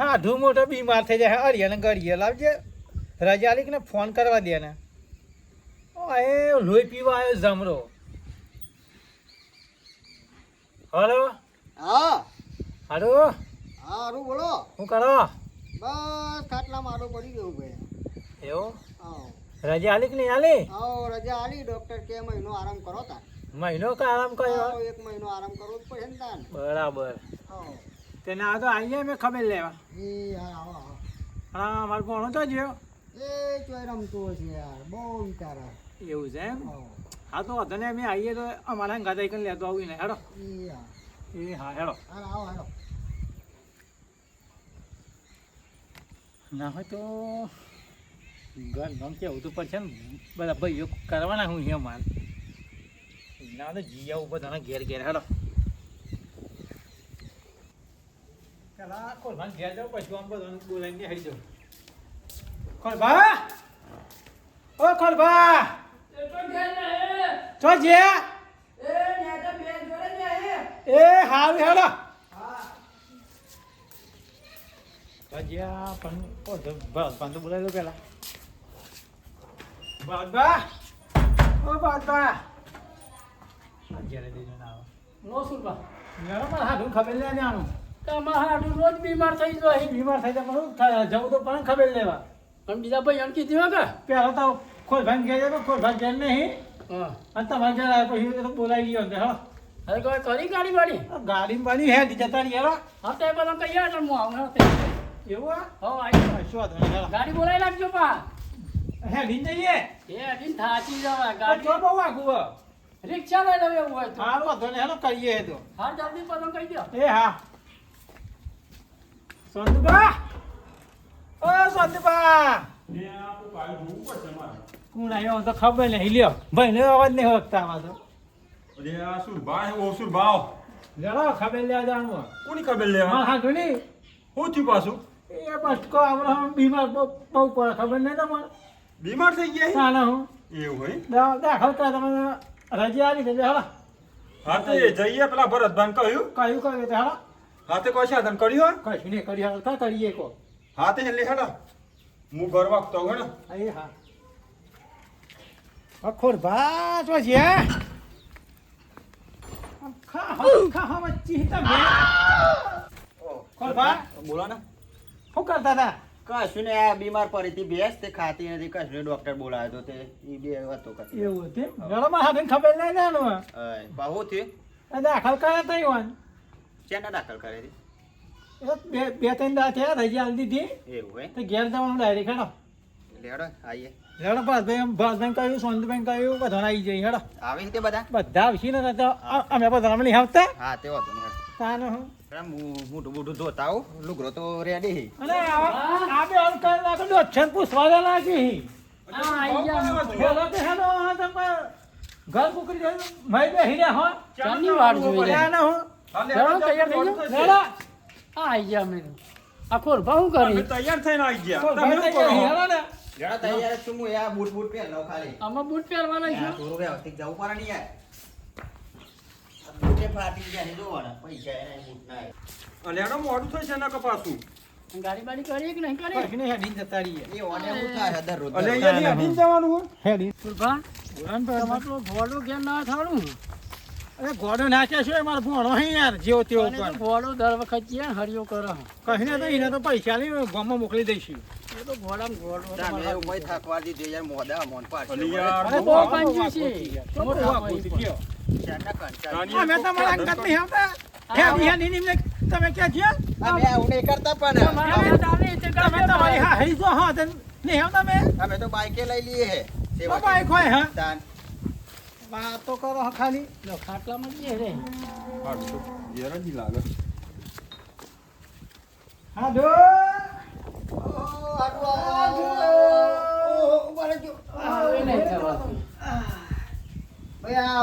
હાઢું મોટો બીમાર થઈ જાય. અડિયા ને ગળીએ. લાવજે. રજાલીક ને ફોન કરવા દે ને. ઓ એ લોહી પીવા આવ્યો જમરો. હલો હા. હાડો હા હારું બોલો. શું કરો? બસ ખાટલા મારો પડી ગયો ભાઈ. એવો? આવો રજા આલી કે નહીં આલી? આવો રજા આલી. ડોક્ટર કે મહિનો આરામ કરો તાર. મહિનો કે આરામ કર્યો? એક મહિનો આરામ કરવો જ પડે ને તાર. બરાબર. તેને આ તો આવી જાય મેં ખબર લેવા. એ હા આવો આવો હા મારો ભણો તો જ્યો. એ ચોય રમતો છે યાર. બહુ વિચારા એવું છે એમ? હા તો વધને અમે આવીએ તો અમારા ગાદા કરીને લેતો આવીને હેડો. એ હા. હા હેડો. આવો હેડો ના હોય તો ગમ કેવું તો પડશે ને બધા ભાઈઓ કરવાના હું અહીંયા માલ ના તો જીયા ઉપર તને ઘેર ઘેર હેડો પેલા ખોલભાન ઘેર જાઉં પછી આમ બધાને બોલાવીને હેડી જાઉં ખોલભા ઓ ખોલભા ચો જે એ હારું હેડો પણ ઓ પણ બોલાવી દો પેલા બાદબા ઓ બાદબા ભજીયા દીધો ના આવે. નો સુરબા મેરો પણ હાડું ખબર લે જાણું તમારા હાડું રોજ બીમાર થઈ જાય બીમાર થઈ જાય પણ શું થાય? જવું તો પણ ખબર લેવા. પણ બીજા ભાઈ અણકી દીવા કે પેલા તો ખોલ ભાઈ ઘેર જાય ખોલ ભાઈ ઘેર નહીં. હા. અને તમારે ઘેર આવ્યા પછી તો બોલાવી ગયો અંદર હા. હવે કોઈ કરી ગાડી વાળી? ગાડી બની હે જતા રહી હેડો. હા તે બધા કઈ એટલે હું આવું તે. એવું હો આવી ગાડી બોલાવી નાખજો પા. હે લીન જઈએ? એ અડીને થાચી જવા ગાડી. તો બહુ આગું હે. રિક્ષા લઈ લેવું એવું હોય તો. હારું વાંધો ને હેલો કરીએ હે તો. હા જલ્દી પતંગ કહી દો એ હા. સંતુબા ઓ સંતુબા કોણ આવ્યો? તો ખબર નહીં. લ્યો ભાઈ ને અવાજ નહીં ઓળખતા આમાં તો. અરે આ શું ભાઈ? ઓ શું ભાવ? જરા ખબર લેવા જાણવું કોની ખબર માર હા હા નહીં. હું થયું પાછું? એ બસકો આપણે હમ બીમાર બહુ બહુ પડે. ખબર નહીં તમારે? બીમાર થઈ ગયા ના હું. એવું હોય દા- દાખલ કરે તમે રજા આવી ગઈ હાલા. હા તો એ જઈએ પેલા ભરતભાઈ કહ્યું. કહ્યું કહ્યું તો હાલો. હાથે કોઈ સાધન કર્યું કશું નહીં કરી હાલ કરીએ કો હાથે લે હેડા. હું ઘર વાગતો હોય ને એ હા. અખોર ભાત તો છે ખા હા ખા હા વચ્ચે તમે ખોર ભા બોલો ને. શું કરતા હતા? કશું ને આ બીમાર પડી હતી ભેંસ તે ખાતી નથી કશું ને ડોક્ટર બોલાવ્યો તો તે એ બે હતો કશું એવું હતું ગળામાં હાથે ખબર નહીં જાણું બહુ થયું. દાખલ કરે તઈ વાન શેના દાખલ કરે બે બે ત્રણ દા થયા રજા આલી દીધી. એવું હોય? તો ઘેર જવાનું ડાયરેક્ટ હેડો. લેડો આવીએ હેડો ભાઈ એમ ભાઈ કહ્યું સોનભાઈ કહ્યું બધા આવી જઈએ હેડો. આવી રીતે બધા? બધા આવશે ને તો અમે બધા નહીં આવતા? હા તે વાંધો નહીં. તાને હું. મોટું મોટું ધોતા આવું. લુગડો તો રેડી અને આ આ બે હાલ કરી નાખો અક્ષર પૂછવા દે લાગી હા. આવી ગયા. બોલો તો હેડો હા તમે ઘર કુકરી જાય મય બે હીરે હો. ચાંદની વાડ જોઈ લે. ના હો ચલો તૈયાર થઈ જાઓ હેડો હા ગયા અમે. આ બહુ કરી? તૈયાર થઈને આવી ગયા. તમે શું તૈયાર કરો? હેડો ને. તૈયાર છું હું બૂટ ખાલી. આમાં બૂટ પહેરવાના છે? થોડું વ્યવસ્થિત જવું પડે ને યાર. બૂટે ફાટી જાય જોવાના પૈસા એના એ. અને મોડું થઈ છે ને કપાસું. ગાડી બાડી કરી કે નહીં કરી? કશું નહીં હેડીને જતા રહીએ. એ ઓને શું થાય દરરોજ અને દરરોજ. અહીંયાથી અડીને જવાનું હોય? હેડી. સુરભા તમારે તો ઘોડો કેમ ના થાળું અરે ગોડો નાખ્યા છે મારો ભણો હે યાર જેવો તેવો દર વખત છે હરિયો કરે કહીને તો એને તો પૈસા લઈ ગામમાં મોકલી દઈશું. એ તો ઘોડામાં ઘોડો તમે કોઈ થાકવા દીધું યાર મોઢા મોન પાડશે. અરે બહુ બહુ છે. તો બહુ મોટા વાપરું ભાઈ છું, કયો. શાના કંટાળી. કાનિયા અમે તમારા અંગત નહીં આવતા? હેડી હેડી નિમને તમે ક્યાં છીએ અમે આવું કરતા પણ. તમારા ચાલે તે તમે તમારી હા હરી જો હા નહીં આવતા મેં અમે તો બાઈકે લઈ લઈએ હે. સેવા બાઈક હોય હા. તાન. વાતો કરો ખાલી. લો, ખાટલામાં જ રે. હારું તો લાગે. હા જો ઓહો, આટલું આવો, આવો. ઓહો, ઊભા રહેજો. હવે નહીં થવાતું. ભાઈ આ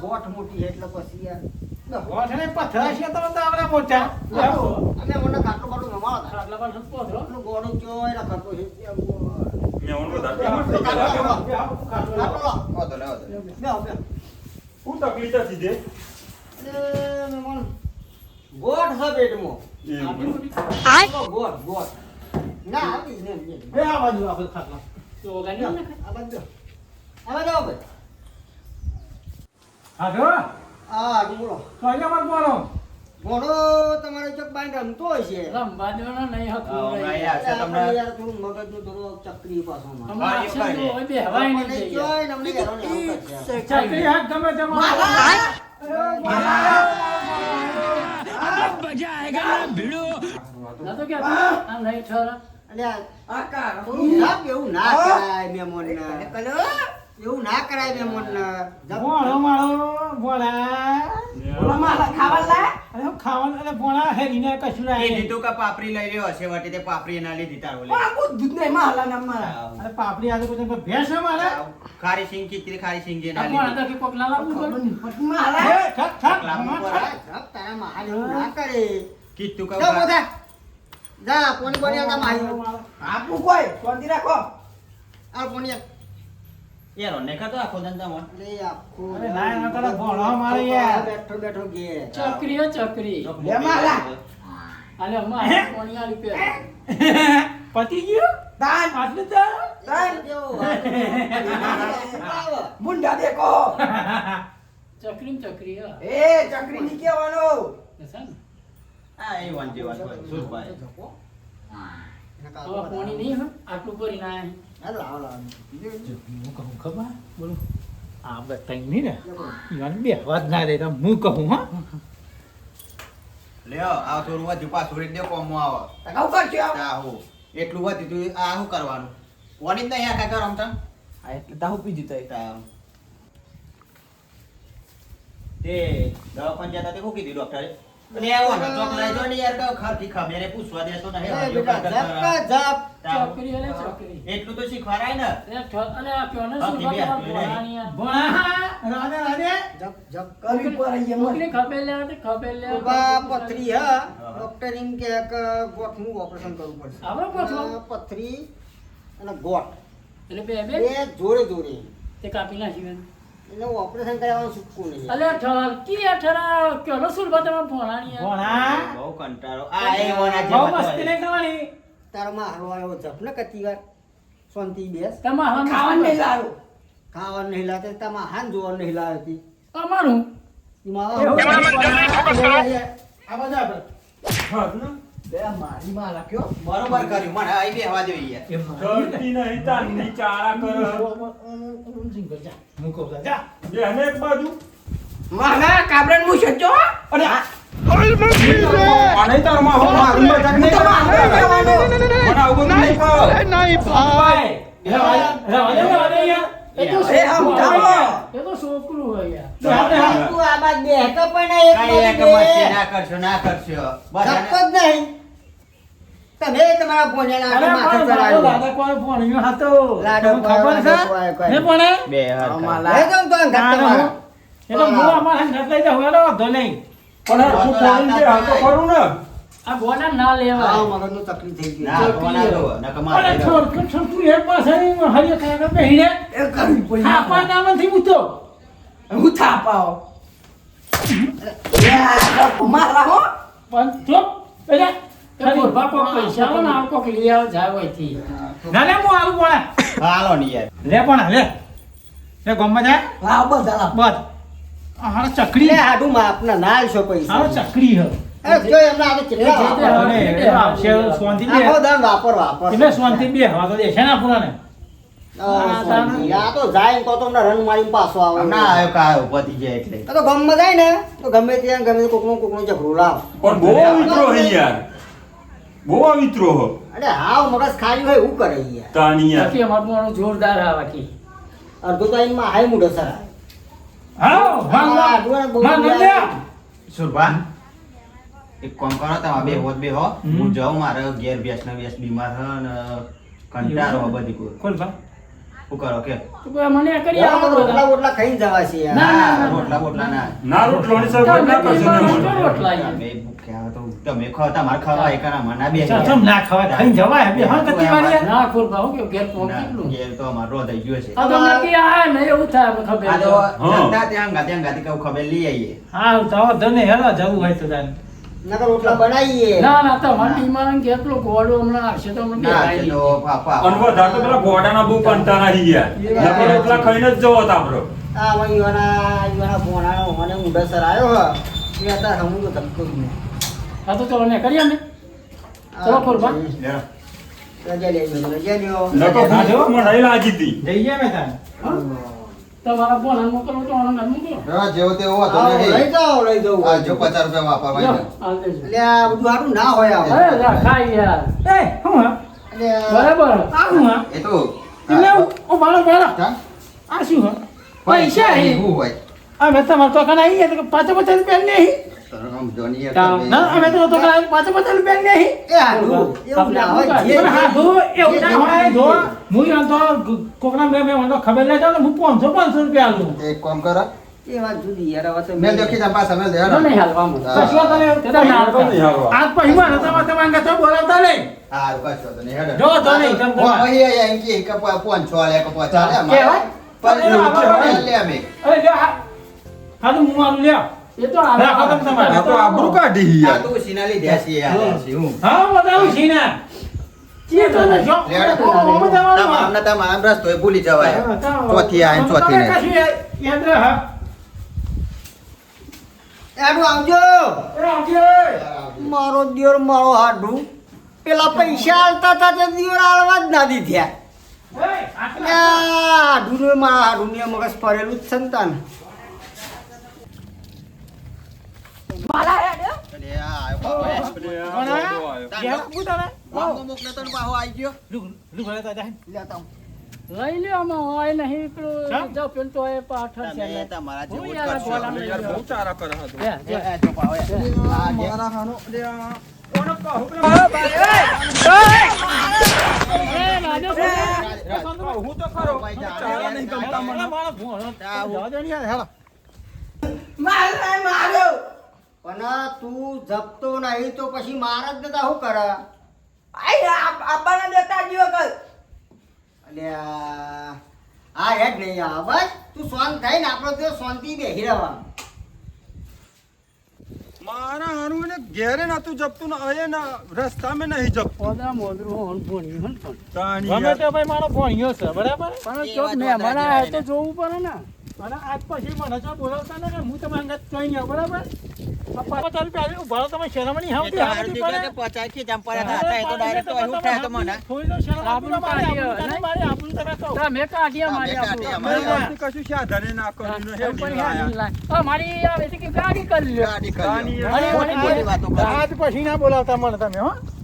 ગોઠ મોટી એટલે પછી યાર વાસણે પથરા છે તો મને તા. પર સપો છો. આટલું ગોળું ચોય રાખતો છે. મેં બેહો. શું તકલીફ હતી તે ગોઠ એવું ગોઠ ગોઠ ના આવી ને. બે આ બાજુ આપણે ખાટલા તો ઓગાડી આ બાજુ આ બાજુ આવો હા જો. હા બોલો. તો અહીંયા માર બોલો. ઘોડો તમારે ચોક બાંધ રમતો હોય રમવા દેવાનો નહીં હતું હા, યાર, થોડું મગજનું થોડું ચક્રી પાછો મારે. હમણાં હા, action એવું તો કરે. હોય બે હવાય નહીં હેરાન હેરાન કરશે. ચાકરી હાથ ગમે તેમ ના તો કે આમ નહીં ઠરા. અલ્યા, થોડું જપ એવું ના કરાય મહેમાનને. એવું ના કરાય મહેમાનને. જપ- બોલો મારો બોલા બોલો અરે ખાવાનું અરે બોલા હેરીને કશું એ દીધું કે પાપડી લઈ રહ્યો હશે વટી તે પાપડી એના લીધી તારો લે. અરે પાપડી આજે કોઈ ભેંસ છે મારે? ખારી સિંગ કીકરી ખારી સિંગ જે આ ના લીધી. કે ઠક, ઠક, ઠક. તારા ના કરે. કીધું કે જા ઊભો થા. જા, પોણી બોણી આવતા માહી. આ પોણી આપ. યાર, ઓને કાં તો આખો ધંધામાં. લે, આખો અરે ના, ના કરો, ભણવા મારે યાર. બેઠો બેઠો ઘેર. ચકરી હો ચકરી આલે અમ્મા હે? કોણી આલી પે પતી ગયું આટલું તો જેવો આવે. ચકરી ને ચકરી હો છે ને? હા, એ વાંચી વાત સુરભાઈ. હવે કોણી નહીં હો? આટલું કરી ના હા, લાવો, લાવો. હું કહું ખબર? બોલો. આ બધા નહીં ને? ઈવાને બે વાત ના દે તો હું કહું હા? લ્યો, આ થોડું વધ્યું પાછું રેડી દે કોમમાં આવો. તા હું. એટલું વધ્યું તું આ શું કરવાનું? કોની જ નહીં આખા ઘર રમતા તા. તે દવાખાને પંચાયત તે શું કીધું ડોક્ટરે આવો ને ચોક લઈ ને યાર કહો પૂછવા બેટા. ચકરી ચકરી. એટલું તો ને. આ. ભણા રાધે રાધે. જપ જપ લે તે લે. પથરી હા. ડોક્ટર એમ કે કે ગોઠનું ઓપરેશન કરવું પડશે. આપણે ગોઠવું? પથરી અને ગોઠ. એટલે બે બે. બે જોડે જોડે. તે કાપી નાખી એટલે ઓપરેશન કરાવવાનું છૂટકું નહીં. અલે ઠર કી ઠરા કયો શું તમે ભોળાની આ? બહુ કંટાળો. આ એ ઓના બહુ મસ્તી નહીં કરવાની? તારો માં હારો આવ્યો જપ ને કતી વાર શાંતિ બેસ. તમારે હવે ખાવાનું ખાવાનું નહીં લાતે તમા હાન જોવાનું નહીં લાવતી. અમારું? બધા એવું આવો. આ બાજુ આપણે બરોબર કર્યું મને આઈ બેહવા દેવી યાર ધરતી નહીં તાનની ચાળા કર હું કહું છું, જા. બેહને એક બાજુ આને તારમાં હું મારું મજાક નહીં કરવાનો. મને આવું બધું નહીં ભાઈ, રહેવા દે, રહેવા દે, યાર. એ તો એ હા, છોકરું ઉઠાવો. હોય. એ તો છોકરું હોય યાર. રહેવા દે, હા. તું આ બાદ બે પણ એક. ના કરશો ના કરશો જ નહીં તમે તમારા ભોજન અરે માથે પણ લાડો કોઈ ભણ્યો હતો. લાડો ખબર છે? લાડો કોઈ કોઈ. ને ભણે? બે હરખા. લઈ જાઉં તો અંગાત ના, ના, તમારા. એ તો હું અમારા હાંગાત લઈ જાઉં, એનો વાંધો નહીં. પણ હરખું ખોલીને બે હાથ તો ને આ ગોડા ના લેવાય આવો મગજનું તકલીફ થઈ ગઈ. ના, કોના દો? નકર અરે છોડ, છોડ, છોડ, તું એક પાસે હરિયો ખાઈને બેહીને. થાપા નામાંથી ઊઠો. પણ ચૂપ, બેટા. એ ગોરબા કોક પૈસા આવે ને આ કોક લઈ આવે જાય હોયથી. ના, લે, હું. પણ ગમમાં જાય બસ આ હારો ચકરી લે હાડું માપના ના આલશો પૈસા. હારો હ. ના ને ગમે ત્યાં ગમે કોકનું કોકનું ઝઘડું લાવ. પણ બહુ મિત્રો હે યાર. બહુ અવિત્રો હો. અરે હાવ મગજ ખાલી હોય હું કરે યાર. તાનિયા કે અમારું જોરદાર આવે બાકી. અડધો તો એમાં હાય મુડો સરા આ બહુ ભાગ લો લે. સુરભા એક કોમ કરો તમે બે હોત બે હો. હું જાઉં મારે ઘેર બેસ ને બેસ બીમાર હ ને કંટાળો બધી કોઈ કોણ બા કરો કે? મને કરી આવો રોટલા બોટલા ખાઈને જવા છે ના, ના, ના. રોટલા બોટલા ના. ના સગવડ ના રોટલા ને તમે. રોટલા તમે ભૂખ્યા તો તમે ખાઓ તમારે ખાવા એકાના મના બે ચમ ના ખવાય ખાઈને જવાય બે હા કતી વાર ના ખોરબા હું કેવું ઘેર પહોંચી કેટલું ઘેર તો અમારો થઈ ગયો છે. આ તો નક્કી આ ને એવું થાય આપણે ખબર આ તો ધંધા ત્યાં ગાતે ગાતે કહું ખબર લઈ આવીએ હા તો ધને હેલો જવું હોય તો તાન. નકર રોટલા બનાવીએ. ના ના તમારે બીમાર કેટલું ગોળું હમણાં આવશે તો હમણાં નહીં. તો પાપા અને વધારે તો પેલા ગોડાના બહુ કંટાળા હી યાર. નકર રોટલા ખાઈને જ જવો તાપરો. આ હવે ઈવાના ઈવાના મને ઊંડા સર આવ્યો હ. એ હતા હમું તો ધમકો જ નહીં. આ તો ચલો ને કરીએ ને ચલો લેરો. રજા લેજો રજા લ્યો. નકર ભૂખ મને લાગી હતી. જઈ ગયા મેં તાન તમારા તો હા, જેવો તેવો હતો આવો, લઈ. જાઓ લઈ જાઓ. આ જો પચાસ રૂપિયા વાપરવા. એટલે આ બધું હારું ના હોય આ. અરે જા, ખાઈ યાર. એ હું હા? બરાબર. આ હું હા? એ તો એટલે ઓ બાળો હા? આ શું હા? પૈસા હે. હું હોય. આ મેં તમારે તો કના આવી તો પાંચ પચાસ રૂપિયા નહીં યાર. તમે- અમે તો તો પાંચ પચાસ રૂપિયા નહીં હા યાર તો કોકના મેં મેં મને તો ખબર ચાલે હું પાંચસો પાંચસો રૂપિયા આલું એક કામ કરો એ વાત જુદી યાર હવે તો મેલ દેખી તમે પાછા મેલ દે તો નહીં હાલવામાં. હા. કશો તને તે તો ના તો નહીં હાલવા. આજ પછી મારે તમારે તમારે કાંઈ તો બોલાવતા નહીં હારું, કશો તો નહીં, હેડો. જો તો નહીં, તમ તમારે. ઓ, અહીં અહીં કે કે પ- પાંચસો આલે કે? પણ અરે, એવું આપણે તો લે અમે. અરે જો હા તો હું આલું લ્યો એ તો રાખો તમે તમારે. આ તો આબરૂ કાઢી આ યાર. તો લીધા છે યાર, છે હું. બતાવું ને ને રસ્તો ભૂલી જવાય. ચોથી આય ને ચોથી તમે નહીં. કશું યાદ- યાદ રહે, હા એ હારું આવજો. મારો દિયોર મારો હાડું પેલા પૈસા આલતા હતા તે દિયોર આલવા જ ના દીધ્યા. હાડું મારા હાડું ને મગજ ફરેલું જ સંતાન અરે, આ આવ્યો બાપા. કોણ આયા? ઘેર ઉતારે. ગામમાં મોકલ્યો તો ને પાછો આઈ ગયો. લુગ- લુગ હળે તો જાય. લેતા આવું. લઈ લ્યો આમાં હોય નહીં પેલું. જાઓ પેલું તો જ જો જે- મારો હેલો. પણ તું જપતો નહીં તો પછી મારા જ દેતા શું કરે? અલ્યા આ હેડ નહીં આ બસ તું શાંત થાય ને આપણો તો શાંતિ બેહી રહેવા મારા હારું એને ઘેરે નતું જપતું ને અહીં ના રસ્તામાં નહીં જપતું. ઓદા મોદરું હોન ભોણ્યું હોન પણ. તાણી ગમે. તે ભાઈ મારો ભોણિયો છે બરાબર? પણ ચોક મહેમાન વધારે તો જોવું પડે ને. અને આજ પછી મને જો બોલાવતા ને હું તમારે અંગત જોઈ ગયો બરાબર? પછી ના બોલાવતા મને તમે હો.